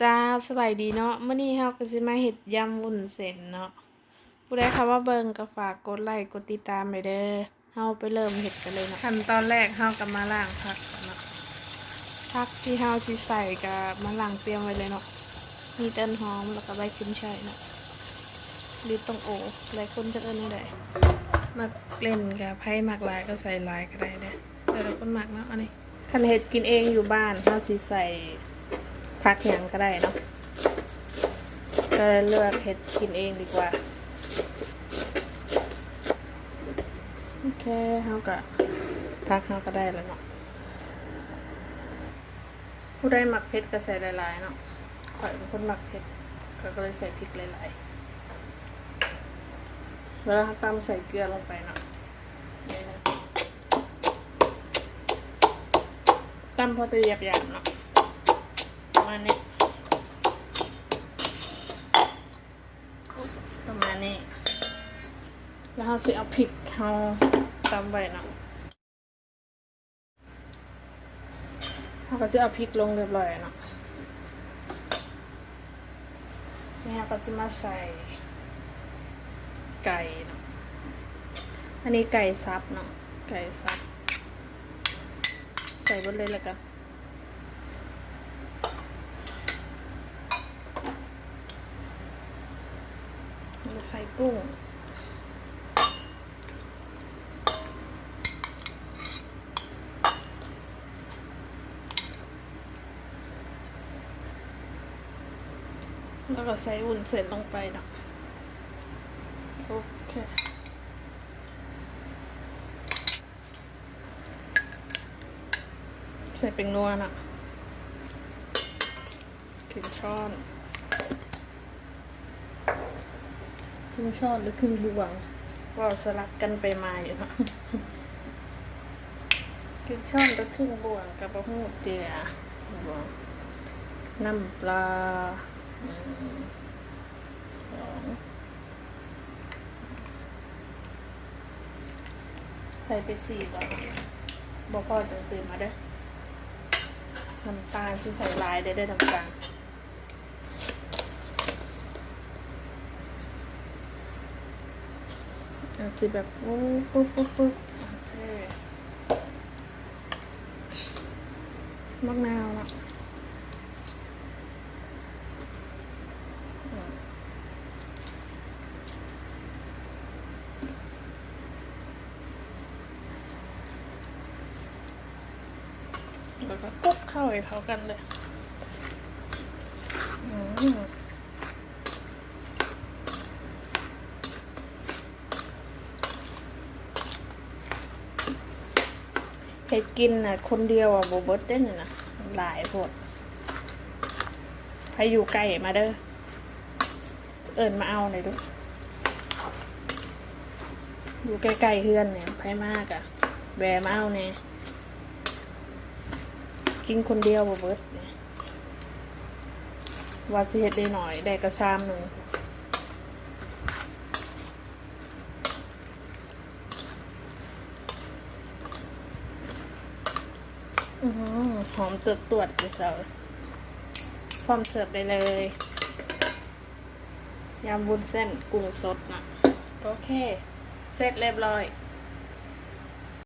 จ้าสบายดีเนาะมื้อนี้เฮาก็สิมาเฮ็ดยำวุ้นเส้นเนาะผู้ใดเข้ามาเบิ่งก็ฝากกดไลค์กดติดตามไว้เด้อเฮาไปเริ่มเฮ็ดกันเลยเนาะขั้นตอนแรกเฮาก็มาล้างผักก่อนเนาะผักที่เฮาสิใส่ก็มาล้างเตรียมไว้เลยเนาะมีต้นหอมแล้วก็ใบขึ้นช่ายเนาะหรือต้องโอหลายคนจะเอิ้นว่าได้มักเล่นกับไผมักหลายก็ใส่หลายก็ได้เด้อแต่ละคนมักเนาะอันนี้คันเฮ็ดกินเองอยู่บ้านเฮาสิใส่ พักยังก็ได้เนาะก็เลือกเห็ดกินเองดีกว่า โอเคเฮาก็พักเฮาก็ได้แล้วเนาะผู้ได้หมักเผ็ดก็ใส่หลายๆเนาะข่อยเป็นคนหมักเผ็ดก็เลยใส่พริกหลายๆเวลาตำใส่เกลือลงไปเนาะตำพอจะหยาบๆเนาะ มาณนี้ ประมาณนี้ แล้วเราจะเอาพริกเขาตำไว้เนะเราก็จะเอาพริกลงเรียบร้อยนะนี่เราก็จะมาใส่ไก่นะอันนี้ไก่ซับเนาะไก่ซับ ใส่บนเลยแล้วกัน เรา ใส่กุ้ง แล้วก็ใส่วุ้นเส้นลงไปนะโอเคใส่เป็นนัวนะครึ่งช้อน ครึ่งช้อนหรือครึ่งบวงก็สลับกันไปมาอยู่เนาะครึ่งช้อนกับครึ่งบวงกับปลาหูเจียบวงน้ำปลาหนึ่งสองใส่ไปสี่ก่อนบ่พอจังตื่นมาเด้อน้ำตาลที่ใส่ลายได้ได้อน้ำตาล อาจจะแบบปุ๊บปุ๊บปุ๊บปุ๊บมะนาวละแล้วก็คลุกเข้าให้เข้ากันเลย อืม เห็ดกินน่ะ คนเดียวอะโบเบิร์ตเต้นน่ะนะหลายพวกใครอยู่ใกลมาเด้อ เอิญมาเอาหน่อยดูอยู่ใกล้ๆเฮือนเนี่ยไผมากอะแวมาเอาเนี่ยกินคนเดียวโบเบิร์ตเนี่ยว่าจะเห็ดได้หน่อย ได้กระชามหนึ่ง หอมตรวจตรวจเลยเจ้าพร้อมเสิร์ฟได้เลยยำวุ้นเส้นกุ้งสดนะโอเค เสร็จเรียบร้อย